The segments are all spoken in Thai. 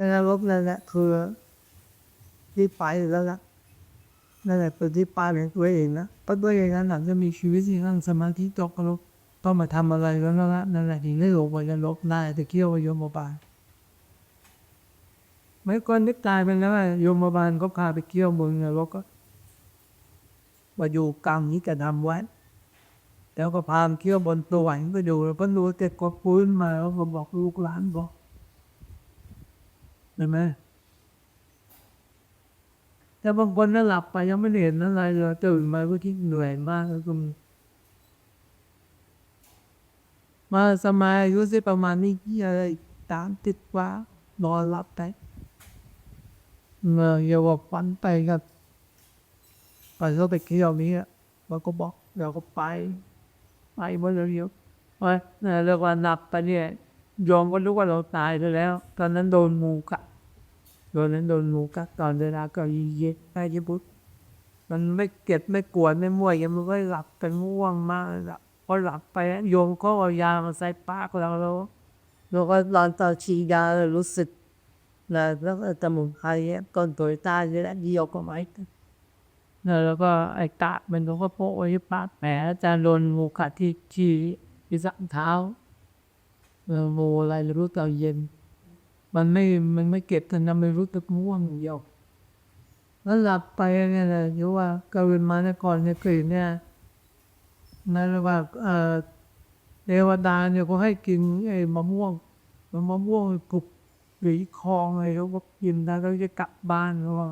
นรกนั่นแหละคือที่ไปแล้วล่ะนั่นแหละเป็นที่ไปของตัวเองนะเพราะตัวเองนั้นหลังจะมีชีวิตที่นั่งสมาธิตกนรกต้องมาทำอะไรแล้วนะนั่นแหละถึงได้ลงไปนรกได้แต่เกี่ยวโยมบาลไม่ก่อนนึกตายไปแล้วโยมบาลก็พาไปเกี่ยวบนนรกก็มาอยู่กลางนี้จะทำไว้แล้วก็พามเที่ยวบนตัวไหวไปดูแล้วก็รู้แกก็ฟื้นมาแล้วก็บอกลูกหลานบอก เห็นไหมแต่บางคนน่ะหลับไปยังไม่เห็นอะไรเลยตื่นมาก็ที่เหนื่อยมากแล้วก็มาสมัยอายุสิประมาณนี้ที่อะไรตามติดว่านอนหลับไปเมื่อเยาวฝันไปกับไปเขาไปเที่ยวนี้อะเราก็บอกเราก็ไป ไปหมดเลยเยอะโอ้ยเนี่ยเรียกว่าหนักไปเนี่ย ยอมก็รู้ว่าเราตายไปแล้ว ตอนนั้นโดนงูกัดตอนนั้นโดนงูกัดตอนเวลาก็ยีเย็ดไปที่พุทธมันไม่เก็บไม่กวนไม่มั่วยังมันก็หลับกันง่วงมากหลับพอหลับไปโยมก็เอายามาใส่ปากเราแล้วเราก็นอนต่อชียาเลยรู้สึกนะแล้วก็จมูกใครเนี่ยก้นตัวตายเยแล้วเดียวก็ไม่แล้วก็ไอ้กะมันก็โปะไว้ปากแผลอาจารย์โดนงูกัดที่ที่ที่สันเท้า เอองูอะไรรู้ตอนเย็น มันไม่มันไม่เก็บแต่นำไม่รู้ตึกง่วงย่างเดียวแล้วหลับไปเนี่ยนะอยู่ว่ากวินมานครเนี่ยเคยเนี่ยนั่นว่าเออเทวดาเนี่ยก็ให้กินไอ้มะม่วงมะม่วงกรุบหรือคลองอะไรเขาก็กินแล้วก็จะกลับบ้านเขาว่า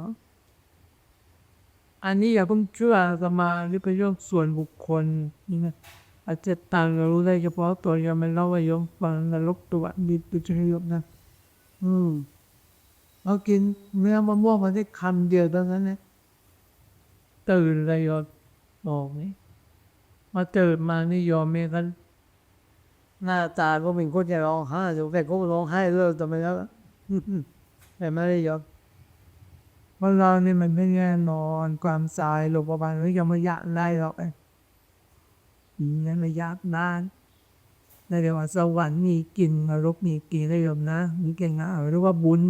อันนี้อย่าเพิ่งเชื่ออาตมาหรือเป็นเรื่องส่วนบุคคลนี่นะ อาจจะต่างกันรู้ได้เฉพาะตัวโยมไม่เล่าว่าโยมฟังนรกตัวมีตัวจะโยมนะอืมเรากินเนื้อมะม่วงมาได้คำเดียวเท่านั้นนะตื่นเลยโยมบอกนี่มาตื่นมานี่โยมมีกันหน้าตาก็เป็นคนจะร้องไห้อยู่แต่ก็ร้องไห้เลิกทำไมแล้วอืมแต่ไม่ได้โยมเพราะเรานี่มันไม่แน่นอนความตายโลกประมาณนี้ยังไม่ยากได้หรอกไอ้ ยังไม่ยากนานในเรียกว่าสวรรค์มีกินนรกมีกินได้ยมนะมีกินนะเรียกว่าบุญ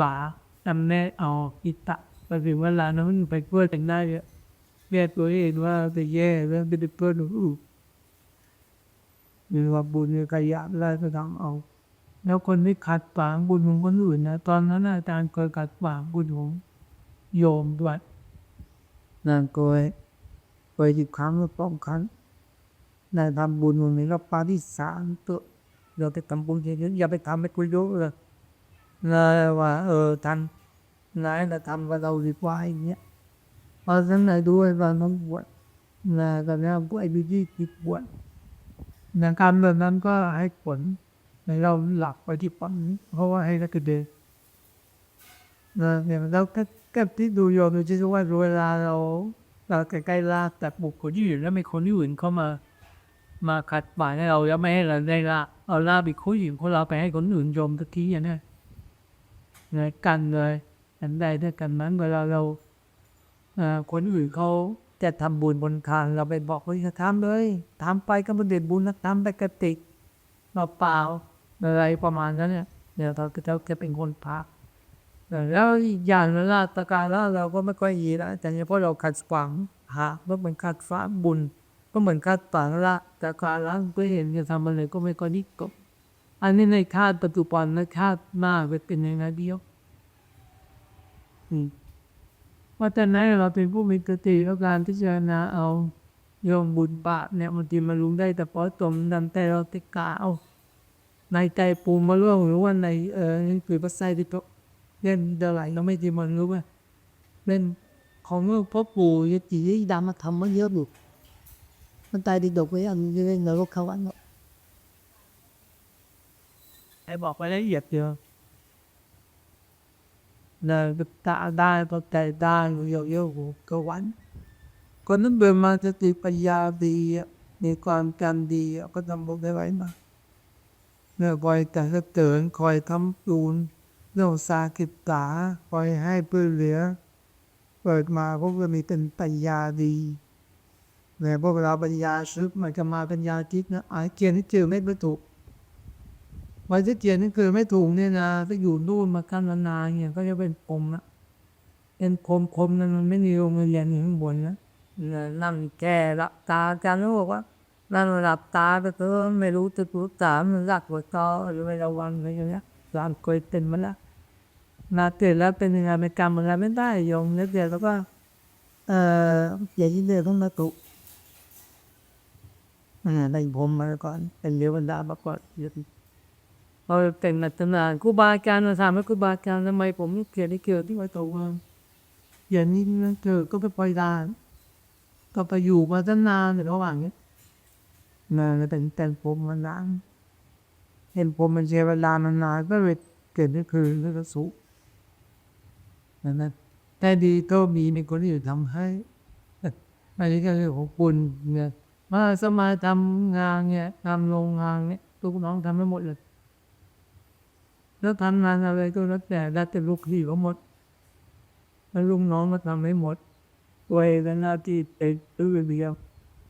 บาปจำแนกเอาอิตะไปถึงเวลานั้นไปเพื่อแต่งได้เยอะเรียกตัวเองว่าไปแย่แล้วไปเพื่อนอู้หรือว่าบุญกายะแล้วก็ทำเอาแล้วคนที่ขัดขวางบุญของคนอื่นนะตอนนั้นอาจารย์เคยขัดขวางบุญของโยมด้วยนั่นเคยเคยหยิบครั้งแล้วป้องครั้ง นั่นทำบุญตรงนี้เราปาที่สามตัวเราไปทำบุญเยอะๆอย่าไปทำให้คุยเยอะเลยนะว่าเออท่านนายนะทำกับเราดีกว่าอย่างเงี้ยเพราะฉะนั้นด้วยว่าน้องบวชนะกับนี้ก็ไอ้บิจี้ติดบวชนะการแบบนั้นก็ให้ผลในเราหลักไปที่ปั๊มเพราะว่าให้นักเดินนะเนี่ยเราก็ก็ที่ดูโยมดูที่ว่าเวลาเราเราใกล้ๆลากแต่บุคคลที่อื่แล้วมีคนที่อื่นเข้ามา มาขัดขวางให้เราแล้วไม่ให้เราได้ละเอาลาบิคนอื่นของเราไปให้คนอื่นยมสักทีอย่างนี้เนี่ยกันเลยอันใดด้วยกันนั้นเวลาเราคนอื่นเขาจะทำบุญบนทางเราไปบอกว่าอย่ทำเลยทำไปก็ไม่เด็ดบุญนะทำไปกติกเราเปล่าอะไรประมาณนั้นเนี่ยเดี๋ยวเราจะจะเป็นคนพักแล้วอีกอย่างนึงละตะการละเราก็ไม่ค่อยยีแล้วแต่เฉพาะเราขัดขวางหาก็เหมือนขัดฟ้าบุญ ก็เหมือนขัดขวางละตะการละก็เห็นจะทำอะไรก็ไม่ค่อยนิกบอันนี้ในคาดปัจจุบันนะคาดหน้าเป็นยังไงเดียวอืมว่าแต่นั้นเราเป็นผู้มีกติแล้วการพิจารณาเอาโยมบุญบาปเนี่ยบางทีมันรู้ได้แต่เพราะตมดันแต่เราติกาเอาในใจปูมาล่วงหรือว่าในเออคือพระไส้ที่เล่นเดอะไรเราไม่ดีมันรู้ว่าเล่นของเมื่อพ่อปู่ยจีดามาทำมาเยอะอยู่ มันตายดีดกไว้อันนี้เล่นแล้วก็เขาอันเนาะไอ้บอกไปละเอียดเดียวนะตาได้พอใจได้เยอะเยอะก็วันคนนั้นเบื่อมาสติปัญญาดีมีความจำดีก็ทำบุญได้ไว้มาเมื่อคอยแต่สเตือนคอยทำปูนเรื่องสากิตาคอยให้เพื่อเหลือ เปิดมาพวกเรามีเป็นปัญญาดี แต่พวกเราปัญญาซึกมันจะมาปัญญาทิพย์นะไอ้เกียนที่เจอไม่ประถูกไว้ที่เจียนนี่คือไม่ถูกเนี่ยนะถ้าอยู่นู่นมาขั้นนานๆเนี่ยก็จะเป็นปมละเป็นคมคมนั้นมันไม่มีโรงเรียนอยู่ข้างบนนะเนี่ยนั่งแก่หลับตากันแล้วบอกว่านั่งหลับตาไปเถอะไม่รู้จะรู้ตามมันรักหัวตอหรือไม่ระวังอะไรอย่างเงี้ยสามเคยเป็นมาแล้วนาเกิดแล้วเป็นยังไงเป็นกรรมอะไรไม่ได้โยมนึกเดียวแล้วก็เอ่ออย่าที่เดินต้องมาตุ ได้ผมมาก่อน เป็นเรือวันดามาก่อนเยอะเราเป็นมาตั้งนานครูบาอาจารย์มาถามว่าครูบาอาจารย์ทำไมผมไม่เกิดได้เกิดที่วัดตัวเมืองอย่างนี้มันเกิดก็ไปปล่อยดานก็ไปอยู่มาตั้งนานในระหว่างนี้นานเป็นแต่ผมมานนานเห็นผมมันเสียเวลามานานก็เลยเกิดนี่คือแล้วก็สุนั่นนะแต่ดีก็มีมีคนที่อื่ทำให้อันนี้ก็คือของคุณเนี่ย มาสมัยทำงานเนี่ยทำโรงงานเนี่ยลูกน้องทำไม่หมดเลย แล้วทำงานอะไรก็แล้วแต่แล้แต่ลูกพี่ก็หมดแล้วลูกน้องก็ทำไม่หมดตัวเองหน้าที่เป็นตื้อเดียว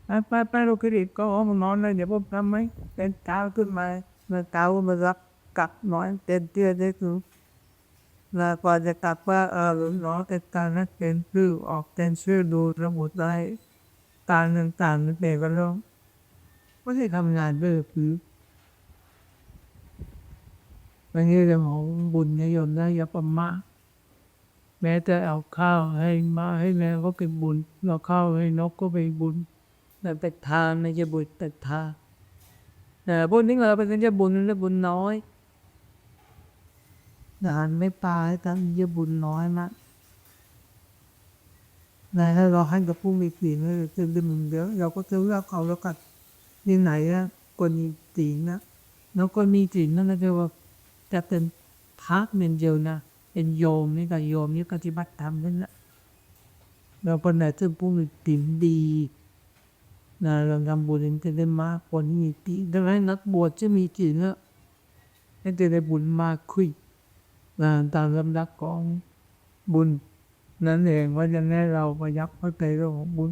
ไปไปไปลูกคดีก็ห้องนอนเลยเดี๋ยวผมทำไหมเป็นเท้าขึ้นมาเมื่อเท้ามารับกลับนอนเต็มเตี้ยได้คือแล้วกว่าจะกลับว่าเออหรือน้องแต่การนักเป็นชื่อออกเป็นชื่อดูระบุได้ การต่างๆนั่นเองก็แล้วไม่ได้ทำงานด้วยคือวันนี้เรื่องของบุญนิยมนะอย่าประมาแม้แต่เอาข้าวให้มาให้แม่ก็เป็นบุญเราข้าวให้นกก็เป็นบุญแต่เป็นทานไม่ใช่บุญแต่ทานแต่บุญนี่เราเป็นแค่บุญนั่นแหละบุญน้อยงานไม่ปลาให้ทำเยอะบุญน้อยมาก นะถ้าเราให้กับผู้มีศีลเราจะดื่มเดี๋ยวเราก็จะเลือกเขาแล้วกันที่ไหนนะคนมีศีลนะแล้วคนมีศีลนั่นนะจะว่าจะเป็นพระเป็นเดียวนะเป็นโยมนี่กับโยมนี่ปฏิบัติธรรมนั่นแหละเราคนไหนที่ผู้มีศีลดีนะเราทำบุญจะได้มากคนที่มีศีลดังนั้นนักบวชจะมีศีลแล้วให้จะได้บุญมากขึ้นนะตามลำดับของบุญ นั่นเองว่าจะให้เราประยับเข้าใจเรื่องของบุญ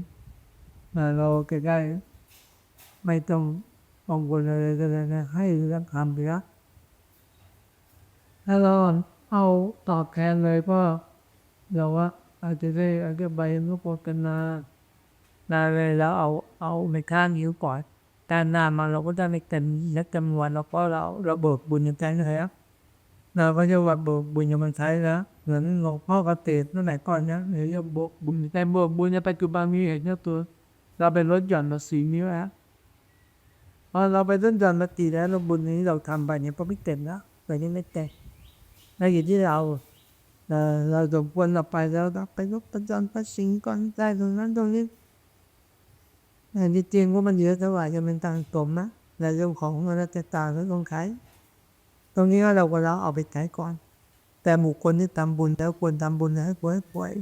นะเราจะได้ ไม่ต้องกังวลอะไรก็ได้นะให้รื่องคำไปละถ้าเราเอาตอบแทนเลยก็เราว่าอาจจะได้อาจจะใบนุโปตนนานาเลยแล้วเอาเอาไม่ข้างนิ้วก่อนแต่นานมาเราก็ได้ไม่เต็มนักจำนวนแล้วก็เราเราเบิกบุญอย่างใจนะครับ เราก็จะว่าเบิกบุญยังมันใช้แล้วเหมือนหลวงพ่อกเตศนั่นไหนก่อนนะเดี๋ยวจะเบิกบุญแต่เบิกบุญในปัจจุบันมีเหตุเนี่ยตัว เราเป็นรถหย่อนภาษีนี้แล้วพอเราไปต้นหย่อนภาษีแล้วเราบุญนี้เราทำไปเนี่ยก็ไม่เต็มแล้วไปนี่ไม่เต็มแล้วอยู่ที่เราเอ่อเราสมควรเราไปแล้วเราไปรบประจอนภาษีก่อนได้ตรงนั้นตรงนี้แต่จริงๆว่ามันเยอะเท่าไหร่จะเป็นต่างตมนะในเรื่องของเงินแต่ต่างก็ต้องขาย ตรงนี้ก็เราก็เราเอาไปใช้ก่อน แต่บุคคลที่ทำบุญแล้วควรทำบุญให้ป่วยป่วย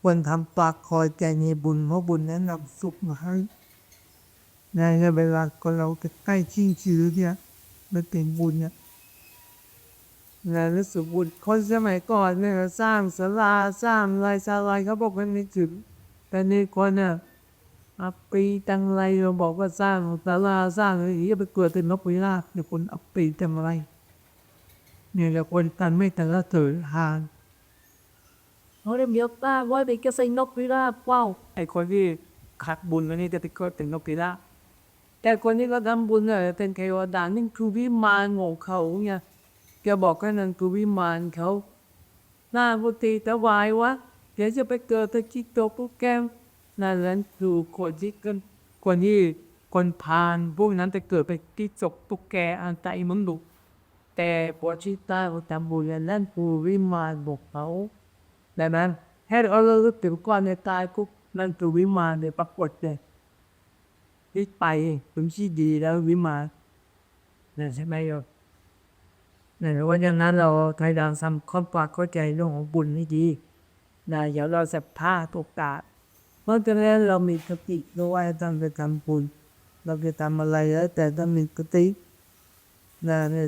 ควรทำปากคอยแก่มีบุญเพราะบุญนั้นนำสุขมาให้ในเวลาคนเราใกล้ชิงชื้อเนี่ยมันเป็นบุญเนี่ยนะรู้สึกบุญคนสมัยก่อนเนี่ยสร้างศาลาสร้างอะไรสร้างอะไรเขาบอกว่าไม่ถึงแต่ในคนเนี่ยอัปปีตังไรเราบอกว่าสร้างศาลาสร้างอะไรอย่างเงี้ยไปเกิดเป็นนกพิราบเนี่ยคนอัปปีทำอะไร เนี่ยแหละคนกันไม่แต่ละถือทางเขาเรียกเยอะป้าว่าไปก็ใส่นกพิราบว้าวไอ้คนที่ขัดบุญวันนี้จะไปเกิดเป็นนกพิราบแต่คนที่เขาทำบุญเนี่ยเป็นเทวดานี่คือวิมานของเขาเนี่ยแกบอกว่านั่นคือวิมานเขาหน้าพุตีตะวายวะเดี๋ยวจะไปเกิดตะคิดตัวปุ๊บแก้มนั่นแหละคือคนที่กันคนที่คนพาลพวกนั้นจะเกิดไปที่จกตุ๊กแกอันตายมึงดุ แต่พอชิตาเขาทำบุญนั่นคือวิมานบอกเขาดังนั้นให้เราเลิกถึงก่อนในตายกุ๊บนั่นคือวิมานเนี่ยปรากฏเลยที่ไปถึงที่ดีแล้ววิมานนั่นใช่ไหมโยมนั่นเพราะฉะนั้นเราไทยดางทำความปรากเข้าใจเรื่องของบุญให้ดีนะเดี๋ยวเราจะพลาดโอกาสเพราะฉะนั้นเรามีสติด้วยต้องไปทำบุญเราจะทำอะไรแล้วแต่ต้องมีสติ นะเนี่ย